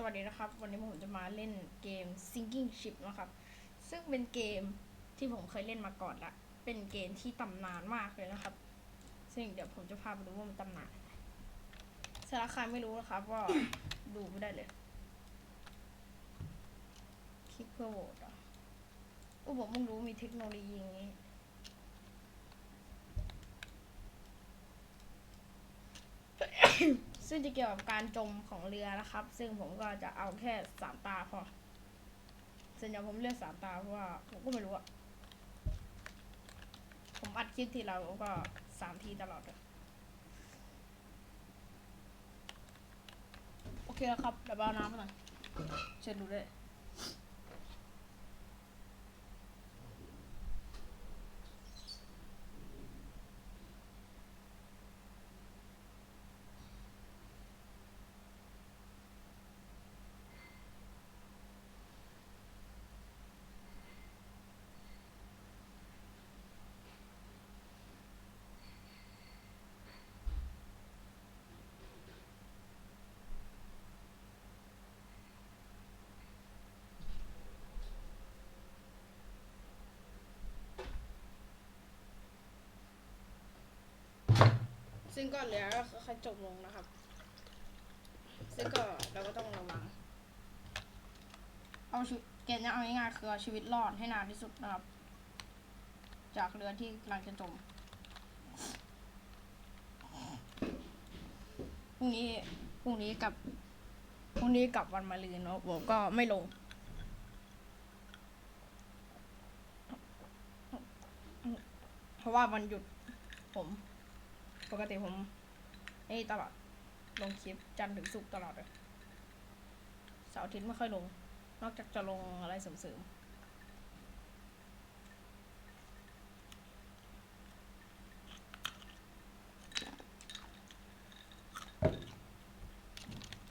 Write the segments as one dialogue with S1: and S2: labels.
S1: สวัสดีนะครับ วันนี้ผมจะมาเล่นเกม Sinking Ship นะครับ ซึ่งเป็นเกมที่ผมเคยเล่นมาก่อนละ เป็นเกมที่ตำนานมากเลยนะครับ ซึ่งเดี๋ยวผมจะพาไปดูว่ามันตำนานอะไรสารครไม่รู้นะครับก็ดูไม่ได้เลย คลิกเพื่อโหวตอะอุยผมเพิ่งรู้มีเทคโนโลยีอย่างนี้ ซึ่งจะเกี่ยวกับการจมของเรือนะครับ ซึ่งผมก็จะเอาแค่สามตาพอส่วนใหญ่ผมเลือกสามตาเพราะว่าผมก็ไม่รู้อะผมอัดคลิปทีเราก็สามทีตลอดเลยโอเคแล้วครับเดี๋ยวไปเอาน้ำมาหน่อยเชิญดูด้ ซึ่งก็เหลือก็ค่อยจบลงนะครับ ซึ่งก็เราก็ต้องระวัง เอาชีวิตเกมเนี้เอาง่ายๆคือเอาชีวิตรอดให้นานที่สุดนะครับ จากเรือที่กำลังจะจมพรุ่งนี้พรุ่งนี้กับพรุ่งนี้กับวันมะรืนเนาะผมก็ไม่ลง เพราะว่าวันหยุดผม ปกติผมนี่ตลอด ลงคลิปจันทร์ถึงศุกร์ตลอดเลยเสาร์อาทิตย์ไม่ค่อยลง นอกจากจะลงอะไรเสริมๆ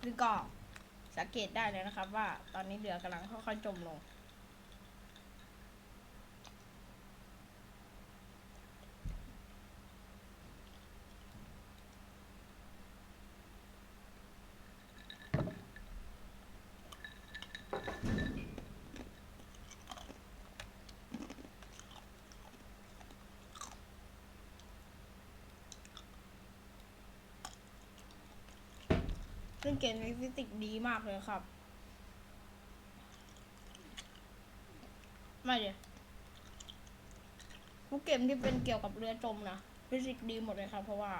S1: คือก็สังเกตได้เลยนะครับว่าตอนนี้เรือกำลังค่อยๆจมลง ซึ่งเกมนี้ฟิสิกส์ดีมากเลยครับไม่เลยทุกเกมที่เป็นเกี่ยวกับเรือจมนะฟิสิกส์ดีหมดเลยครับ เพราะว่า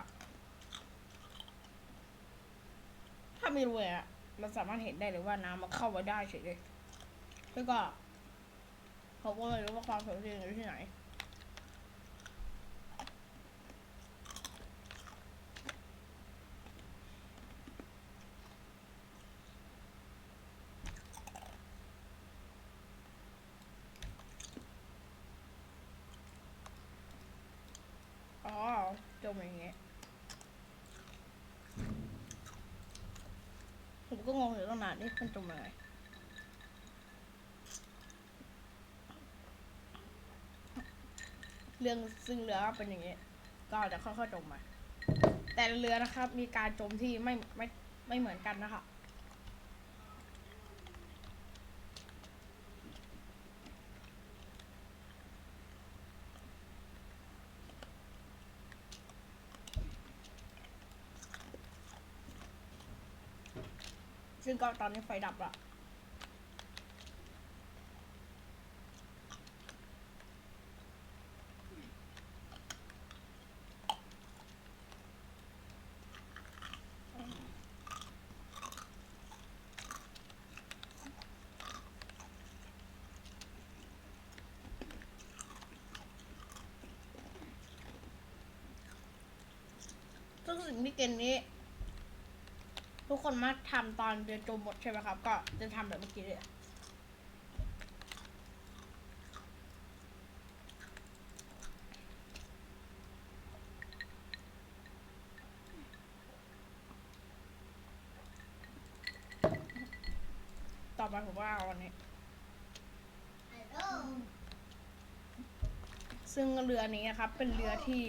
S1: ถ้าไม่รู้เลยอะเราสามารถเห็นได้เลยว่าน้ำมันเข้ามาได้เฉยเลยแล้วก็ผมก็ไม่รู้ว่าความสมจริงอยู่ที่ไหน อ๋อ จ มอย่างเงี้ยผมก็งงอยู่ตั้งนานนี่มันจมยังไงเรื่องซึ่งเรือก็เป็นอย่างเงี้ยก็จะค่อยๆจมมาแต่เรือนะครับ มีการจมที่ไม่ไม่ไม่เหมือนกันนะคะ ซึ่งก็ตอนนี้ไฟดับละซึ่งสิ่งที่เกมนี้ ทุกคนมาทำตอนเดือนจมหมดใช่ไหมครับ ก็จะทำแบบเมื่อกี้เลยต่อไปผมว่าเอาอันนี้ ซึ่งเรือนี้นะครับ เป็นเรือที่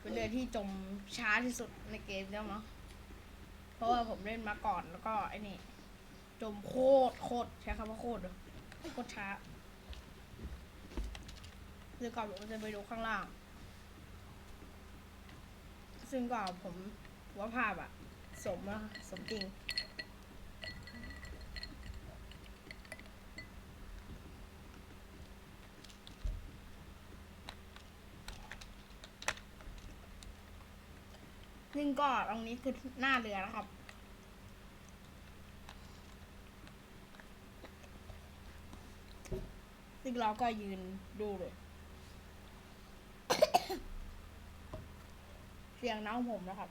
S1: เป็นเรือที่จมช้าที่สุดในเกมแล้วมั้ง เพราะว่าผมเล่นมาก่อนแล้วก็ไอ้นี่จมโคตรโคตรใช้คำว่าโคตรโคตรช้าซึ่งก่อนผมจะไปดูข้างล่าง ซึ่งก่อนผมว่าภาพอะสมอะสมจริง ซึ่งก็ตรงนี้คือหน้าเรือนะครับ ซึ่งเราก็ยืนดูเลย เสียงน้องผมนะครับ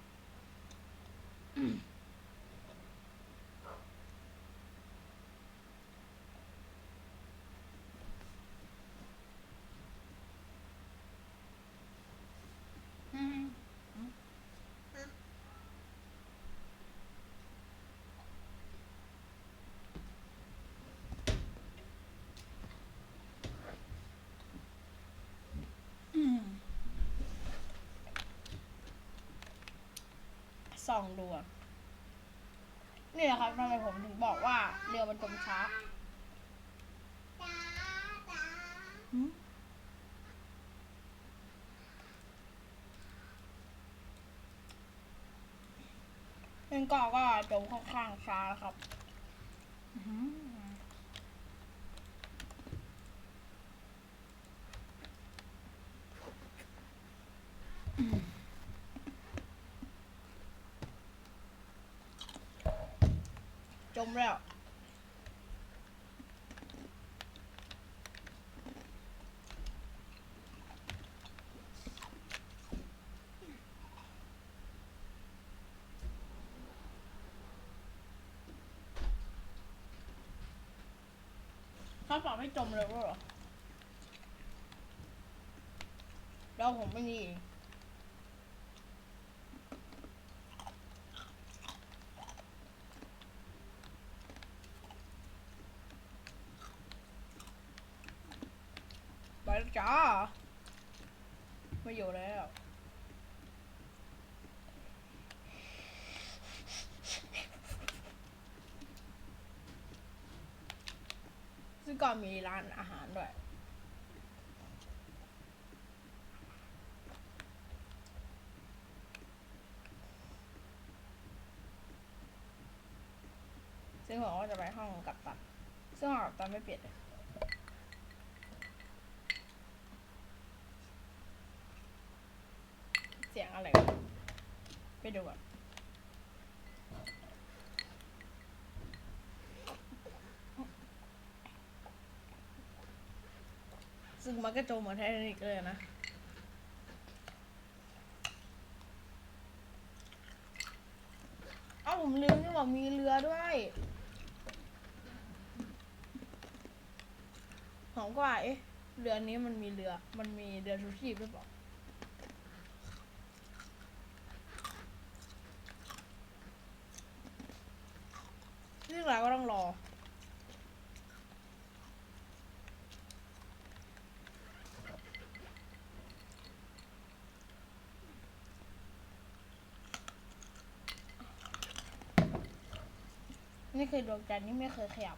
S1: องดูอะนี่แหละครับทำไมผมถึงบอกว่าเรือมันจมช้าหืมเป็นก็ก็จมค่อนข้างช้าครับ จมแล้วเขาสอนให้จมเลยว่าเหรอแล้วผมไม่มีเองไปแล้วจ้า ไม่อยู่แล้ว ซึ่ง ก็มีร้านอาหารด้วย ซึ่งผมก็จะไปห้องกับตันซึ่งห้องกับตันไม่เปลี่ยนเลยเสียงอะไรไปดูก่อน ซึ่งมันก็จมเหมือนไททานิกเลยนะเอ้าผมลืมที่ว่ามีเรือด้วยผมก็ว่าเอ๊ะเรือนี้มันมีเรือ มันมีเรือชูชีพหรือเปล่า ซึ่งเราก็ต้องรอ นี่คือดวงจันทร์ที่ไม่เคยขยับ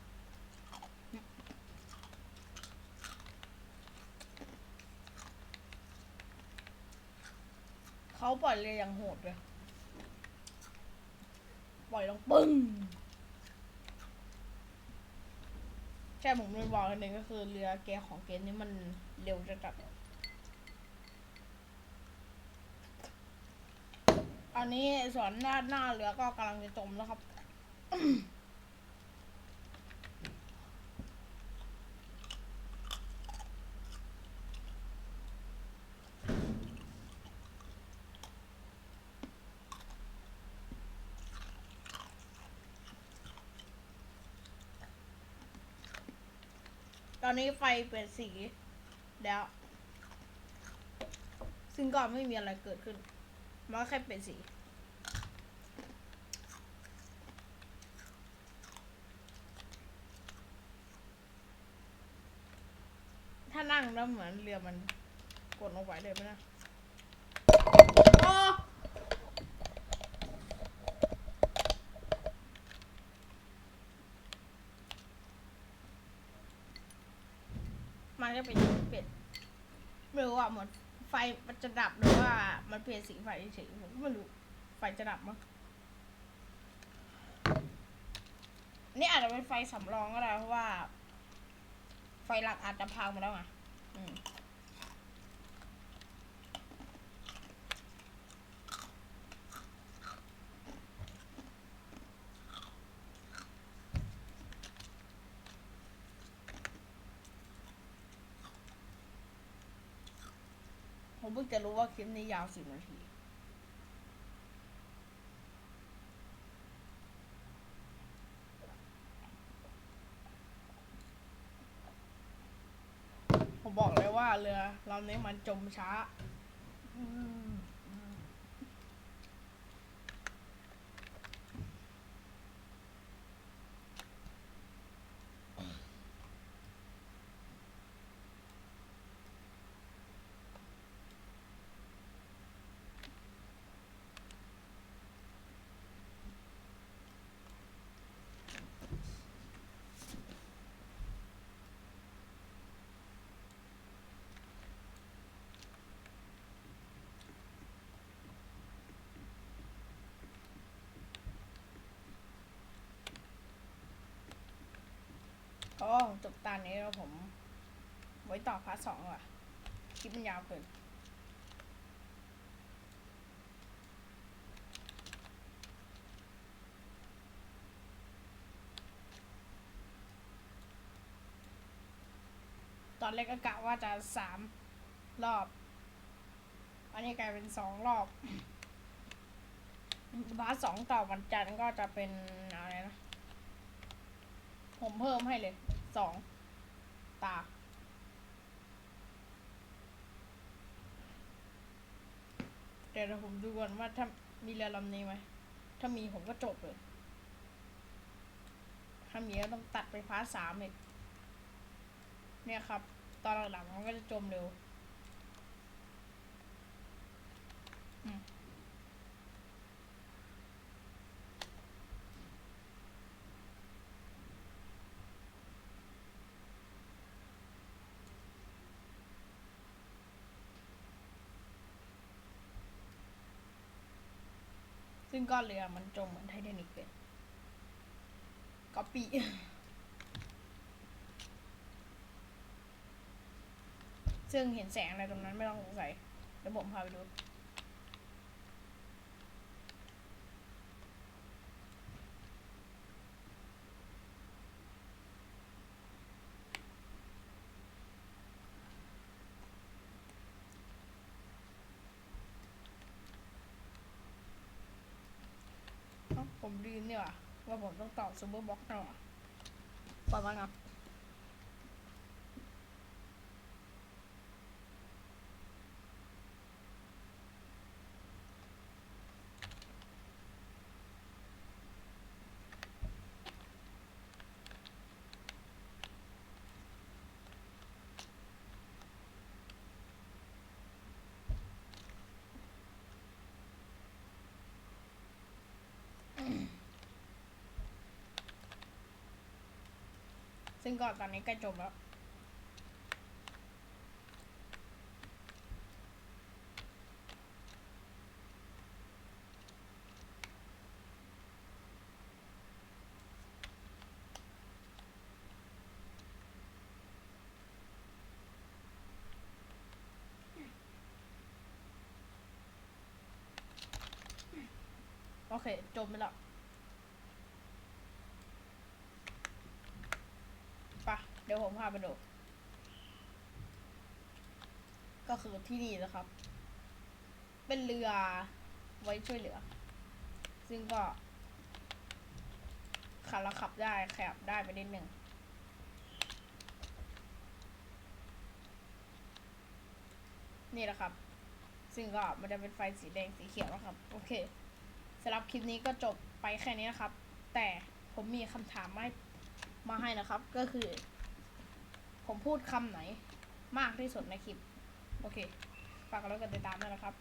S1: เขาปล่อยเลยอย่างโหดเลย ปล่อยลงปึ้ง ใช่ผมลืมบอกอันหนึ่งก็คือเรือแกของเกมนี้มันเร็วจะจัดตอนนี้ส่วนด้านหน้าเรือก็กำลังจะจมแล้วครับ ตอนนี้ไฟเปลี่ยนสีแล้ว ซึ่งก็ไม่มีอะไรเกิดขึ้น มันแค่เปลี่ยนสี ถ้านั่งแล้วเหมือนเรือมันกดลงไปเลยไหมนะโอ้ มัน จะเป็นเปลี่ยนไม่รู้ว่าหมดไฟมันจะดับหรือว่ามันเปลี่ยนสีไฟเฉยๆผมก็ไม่รู้ไฟจะดับมั้งนี่อาจจะเป็นไฟสำรองก็ได้เพราะว่า ไฟหลักอาจจะพังมาแล้วไงอืม จะรู้ว่าคลิปนี้ยาวสิบนาที ผมบอกเลยว่าเรือลำนี้มันจมช้า โอ้จบตอนนี้แล้วผม ไว้ต่อพาร์ทสองว่ะ คลิปมันยาวเกินตอนแรกก็กะว่าจะสามรอบ อันนี้กลายเป็นสองรอบพาร์ทสองต่อวันจันทร์ก็จะเป็นอะไรนะ ผมเพิ่มให้เลย สองตา เดี๋ยวผมดูก่อนว่าถ้ามีเรือลำนี้ไหม ถ้ามีผมก็จบเลย ถ้ามีก็ต้องตัดไปพาร์ทสามอีก เนี่ยครับ ตอนหลังๆมันก็จะจมเร็ว อืม ซึ่งก้อนเรือมันจมเหมือนไททานิกเลยก๊อปปี้ซึ่งเห็นแสงอะไรตรงนั้นไม่ต้องสงสัยเดี๋ยวผมพาไปดู ผมลืมเนี่ยว่าผมต้องต่อซูเปอร์บ็อกซ์นะว่ะปล่อยมาครับ ซึ่งก็ตอนนี้ใกล้จบแล้ว โอเค จบไปแล้ว ปะเดี๋ยวผมพาไปดูก็คือที่นี่นะครับ เป็นเรือไว้ช่วยเหลือ ซึ่งก็ขับแล้วขับได้ขยับได้ไปนิดหนึ่งนี่แหละครับ ซึ่งก็มันจะเป็นไฟสีแดงสีเขียวนะครับ โอเคสำหรับคลิปนี้ก็จบไปแค่นี้นะครับ แต่ผมมีคำถามมามาให้นะครับ ก็คือ ผมพูดคำไหนมากที่สุดในคลิป โอเค ฝากกดไลค์กดติดตามด้วยนะครับ